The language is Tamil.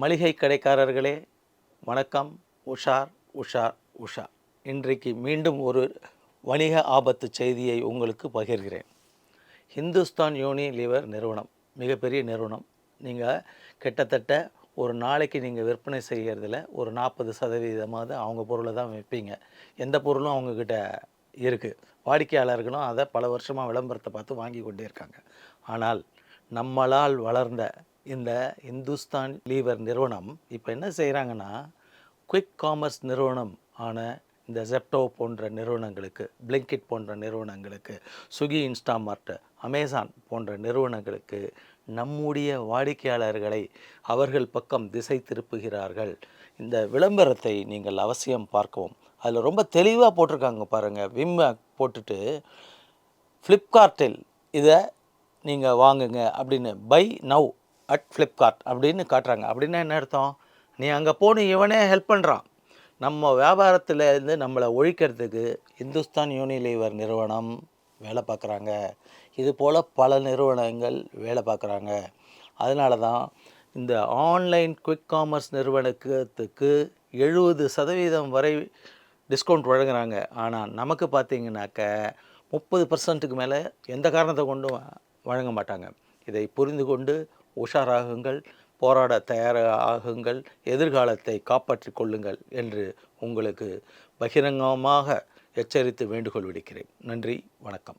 மளிகை கடைக்காரர்களே வணக்கம். உஷார் உஷார் உஷா. இன்றைக்கு மீண்டும் ஒரு வணிக ஆபத்து செய்தியை உங்களுக்கு பகிர்கிறேன். ஹிந்துஸ்தான் யூனிலிவர் நிறுவனம் மிகப்பெரிய நிறுவனம். நீங்கள் கிட்டத்தட்ட ஒரு நாளைக்கு நீங்கள் விற்பனை செய்கிறதுல ஒரு நாற்பது சதவீதமாவது அவங்க பொருளை தான் விற்பீங்க. எந்த பொருளும் அவங்கக்கிட்ட இருக்குது வாடிக்கையாளர்களும் அதை பல வருஷமாக விளம்பரத்தை பார்த்து வாங்கி கொண்டே இருக்காங்க. ஆனால் நம்மளால் வளர்ந்த இந்த இந்துஸ்தான் லீவர் நிறுவனம் இப்போ என்ன செய்கிறாங்கன்னா குயிக் காமர்ஸ் நிறுவனம் ஆன இந்த ஜெப்டோ போன்ற நிறுவனங்களுக்கு பிளிங்கிட் போன்ற நிறுவனங்களுக்கு சுகி இன்ஸ்டாமார்ட் அமேசான் போன்ற நிறுவனங்களுக்கு நம்முடைய வாடிக்கையாளர்களை அவர்கள் பக்கம் திசை திருப்புகிறார்கள். இந்த விளம்பரத்தை நீங்கள் அவசியம் பார்க்கவும். அதில் ரொம்ப தெளிவாக போட்டிருக்காங்க பாருங்கள் விம் போட்டுட்டு ஃப்ளிப்கார்ட்டில் இதை நீங்கள் வாங்குங்க அப்படின்னு பை நவ் அட் ஃப்ளிப்கார்ட் அப்படின்னு காட்டுறாங்க. அப்படின்னா என்ன அர்த்தம்? நீ அங்கே போன இவனே ஹெல்ப் பண்ணுறான் நம்ம வியாபாரத்தில் இருந்து நம்மளை ஒழிக்கிறதுக்கு இந்துஸ்தான் யூனிலீவர் நிறுவனம் வேலை பார்க்குறாங்க. இது போல் பல நிறுவனங்கள் வேலை பார்க்குறாங்க. அதனால தான் இந்த ஆன்லைன் குவிக் காமர்ஸ் நிறுவனத்துக்கு எழுபது சதவீதம் வரை டிஸ்கவுண்ட் வழங்குறாங்க. ஆனால் நமக்கு பார்த்தீங்கன்னாக்க முப்பது பர்சன்ட்டுக்கு மேலே எந்த காரணத்தை கொண்டும் வழங்க மாட்டாங்க. இதை புரிந்து கொண்டு உஷாராகுங்கள் போராட தயாராகுங்கள் எதிர்காலத்தை காப்பாற்றிக் கொள்ளுங்கள் என்று உங்களுக்கு பகிரங்கமாக எச்சரித்து வேண்டுகோள் விடுக்கிறேன். நன்றி வணக்கம்.